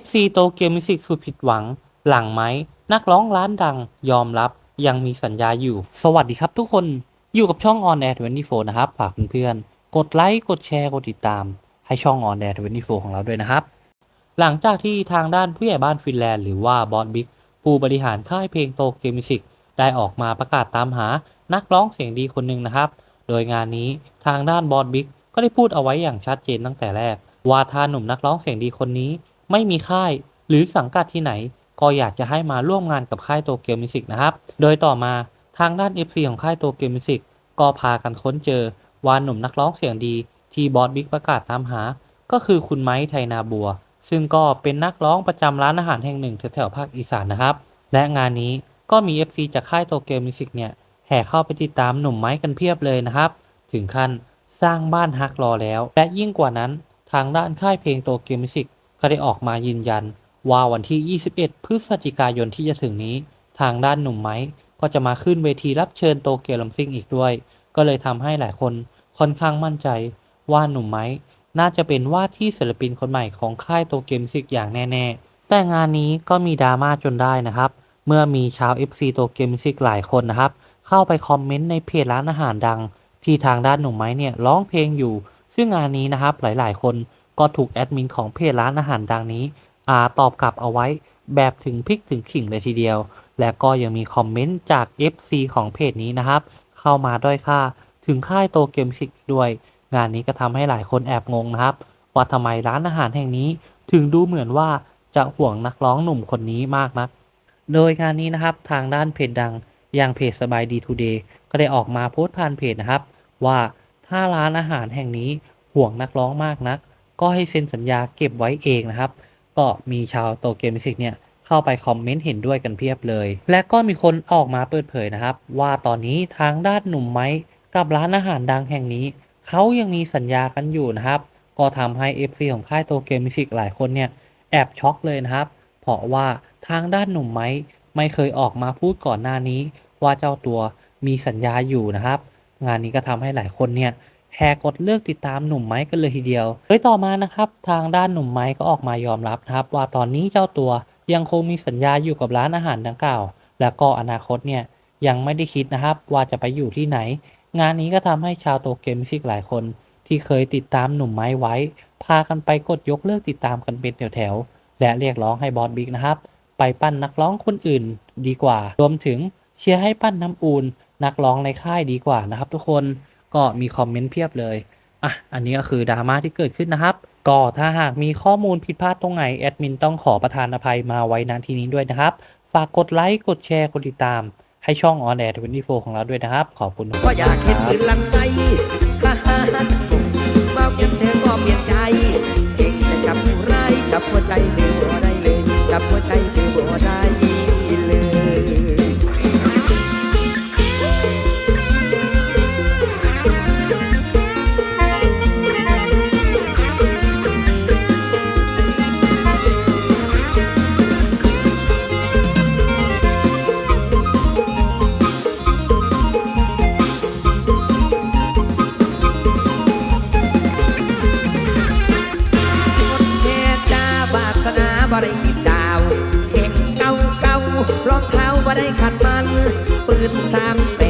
FC โตเกียวมิวสิกสุดผิดหวัง หลังไหม นักร้องร้านดัง ยอมรับยังมีสัญญาอยู่ สวัสดีครับทุกคนอยู่กับช่อง On Air 24นะครับ ฝากเพื่อนๆ กดไลค์ กดแชร์ กดติดตาม ให้ช่อง On Air 24ของเราด้วยนะครับ หลังจากที่ทางด้านผู้ใหญ่บ้านฟินแลนด์หรือว่าบอสบิ๊กผู้บริหารค่ายเพลงโตเกียวมิวสิกได้ออกมาประกาศตามหานักร้องเสียงดีคนหนึ่งนะครับ โดยงานนี้ทางด้านบอสบิ๊กก็ได้พูดเอาไว้อย่างชัดเจนตั้งแต่แรก ว่าถ้าหนุ่มนักร้องเสียงดีคนนี้ ไม่มีค่าย หรือสังกัดที่ไหน ก็อยากจะให้มาร่วมงานกับค่ายโตเกียวมิวสิกนะครับ โดยต่อมาทางด้าน FC ของค่ายโตเกียวมิวสิกก็พากันค้นเจอว่าหนุ่มนักร้องเสียงดี ที่บอสบิ๊กประกาศตามหา ก็คือคุณไม้ไทนาบัว ซึ่งก็เป็นนักร้องประจำร้านอาหารแห่งหนึ่งแถวๆภาคอีสานนะครับ และงานนี้ก็มี FC จากค่ายโตเกียวมิวสิกเนี่ยแห่เข้าไปติดตามหนุ่มไม้กันเพียบเลยนะครับ ถึงขั้นสร้างบ้านฮักรอแล้ว และยิ่งกว่านั้นทางด้านค่ายเพลงโตเกียวมิวสิก ก็ได้ออกมายืนยัน ว่าวันที่ 21 พฤศจิกายนที่จะถึงนี้ ทางด้านหนุ่มไม้ก็จะมาขึ้นเวทีรับเชิญโตเกียวลัมซิงอีกด้วย ก็เลยทำให้หลายคนค่อนข้างมั่นใจว่าหนุ่มไม้น่าจะเป็นว่าที่ศิลปินคนใหม่ของค่ายโตเกียวมิวสิกอย่างแน่ ๆ แต่งานนี้ก็มีดราม่าจนได้นะครับ เมื่อมีชาว FC โตเกียวมิวสิกหลายคนนะครับ เข้าไปคอมเมนต์ในเพจร้านอาหารดัง ที่ทางด้านหนุ่มไม้เนี่ยร้องเพลงอยู่ ซึ่งงานนี้นะครับหลายๆ คน ก็ถูกแอดมินของเพจร้านอาหารดังนี้อาตอบกลับเอาไว้แบบถึงพริกถึงขิงเลยทีเดียว และก็ยังมีคอมเมนต์จาก FC ของเพจนี้นะครับ เข้ามาด้อยค่าถึงค่ายโตเกียวมิวสิกด้วย งานนี้ก็ทำให้หลายคนแอบงงนะครับ ว่าทำไมร้านอาหารแห่งนี้ ถึงดูเหมือนว่าจะห่วงนักร้องหนุ่มคนนี้มากนัก โดยงานนี้นะครับทางด้านเพจดังอย่างเพจสบายดีทูเดย์ก็ได้ออกมาโพสต์ผ่านเพจนะครับ ว่าถ้าร้านอาหารแห่งนี้ห่วงนักร้องมากนัก ก็ให้เซ็นสัญญาเก็บไว้เองนะครับ ก็มีชาวโตเกียวมิวสิกเนี่ยเข้าไปคอมเมนต์เห็นด้วยกันเพียบเลย และก็มีคนออกมาเปิดเผยนะครับ ว่าตอนนี้ทางด้านหนุ่มไม้กับร้านอาหารดังแห่งนี้ เขายังมีสัญญากันอยู่นะครับ ก็ทำให้ FC ของค่ายโตเกียวมิวสิกหลายคนเนี่ยแอบช็อกเลยนะครับ เพราะว่าทางด้านหนุ่มไม้ไม่เคยออกมาพูดก่อนหน้านี้ ว่าเจ้าตัวมีสัญญาอยู่นะครับ งานนี้ก็ทำให้หลายคนเนี่ย แห่กดเลือกติดตามหนุ่มไม้กันเลยทีเดียวโดยต่อมานะครับทางด้านหนุ่มไม้ก็ออกมายอมรับนะครับ ว่าตอนนี้เจ้าตัวยังคงมีสัญญาอยู่กับร้านอาหารดังกล่าว แล้วก็อนาคตเนี่ยยังไม่ได้คิดนะครับว่าจะไปอยู่ที่ไหน งานนี้ก็ทำให้ชาวโตเกียวมิวสิกหลายคน ที่เคยติดตามหนุ่มไม้ไว้ พากันไปกดยกเลิกติดตามกันเป็นแถวๆและเรียกร้องให้บอสบิ๊กนะครับ ไปปั้นนักร้องคนอื่นดีกว่า รวมถึงเชียร์ให้ปั้นน้ำอูนนักร้องในค่ายดีกว่านะครับทุกคน ก็มีคอมเมนต์เพียบเลย อะ อันนี้ก็คือดราม่าที่เกิดขึ้นนะครับ ก็ถ้าหากมีข้อมูลผิดพลาดตรงไหนแอดมินต้องขอประทานอภัยมาไว้ณที่นี้ด้วยนะครับ ฝากกดไลค์กดแชร์กดติดตาม ให้ช่องออนแอร์ทเวนตี้โฟของเราด้วยนะครับ ขอบคุณก็อยากเห็นปืนลังไก บ่ได้ติดดาว เก่งเก่าเก่ารองเท้าว่าได้ขัดมัน ปืนสามเป